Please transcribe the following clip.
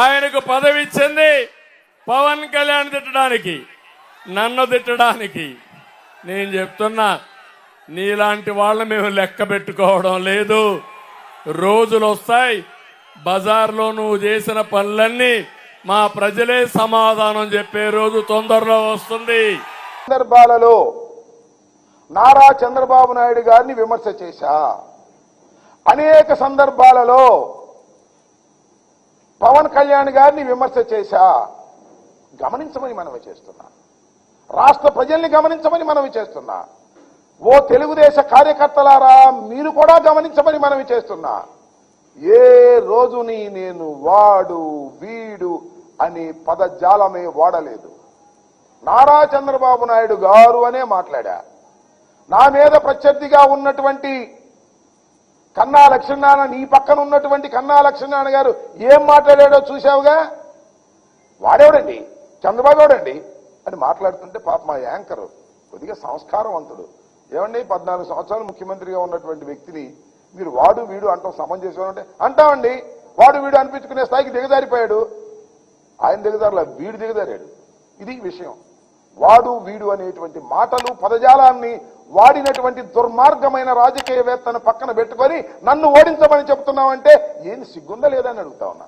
ఆయనకు పదవి ఇచ్చింది పవన్ కళ్యాణ్ తిట్టడానికి నన్ను తిట్టడానికి. నేను చెప్తున్నా నీలాంటి వాళ్ళు మేము లెక్క పెట్టుకోవడం లేదు. రోజులు వస్తాయి బజార్లో నువ్వు చేసిన పనులన్నీ మా ప్రజలే సమాధానం చెప్పే రోజు తొందరలో వస్తుంది. సందర్భాలలో నారా చంద్రబాబు నాయుడు గారిని విమర్శ చేశా. అనేక సందర్భాలలో పవన్ కళ్యాణ్ గారిని విమర్శ చేశా. గమనించమని మనవి చేస్తున్నా. రాష్ట్ర ప్రజల్ని గమనించమని మనవి చేస్తున్నా. ఓ తెలుగుదేశ కార్యకర్తలారా మీరు కూడా గమనించమని మనవి చేస్తున్నా. ఏ రోజుని నేను వాడు వీడు అనే పదజాలమే వాడలేదు. నారా చంద్రబాబు నాయుడు గారు అనే మాట్లాడా. నా మీద ప్రత్యర్థిగా ఉన్నటువంటి కన్నా లక్ష్మీనారాయణ నీ పక్కన ఉన్నటువంటి కన్నా లక్ష్మీనారాయణ గారు ఏం మాట్లాడాడో చూశావుగా? వాడేవాడండి? చంద్రబాబు ఎవడండి? అని మాట్లాడుతుంటే పాప మా యాంకర్ కొద్దిగా సంస్కారవంతుడు. ఏమండి పద్నాలుగు సంవత్సరాలు ముఖ్యమంత్రిగా ఉన్నటువంటి వ్యక్తిని మీరు వాడు వీడు అంటాం సమంజసం అంటే అంటామండి వాడు వీడు అనిపించుకునే స్థాయికి దిగజారిపోయాడు. ఆయన దిగజారులా వీడు దిగజారాడు. ఇది విషయం. వాడు వీడు అనేటువంటి మాటలు పదజాలాన్ని వాడినటువంటి దుర్మార్గమైన రాజకీయవేత్తను పక్కన పెట్టుకొని నన్ను ఓడించమని చెప్తున్నావంటే ఏం సిగ్గుందా లేదా అని అడుగుతా ఉన్నా.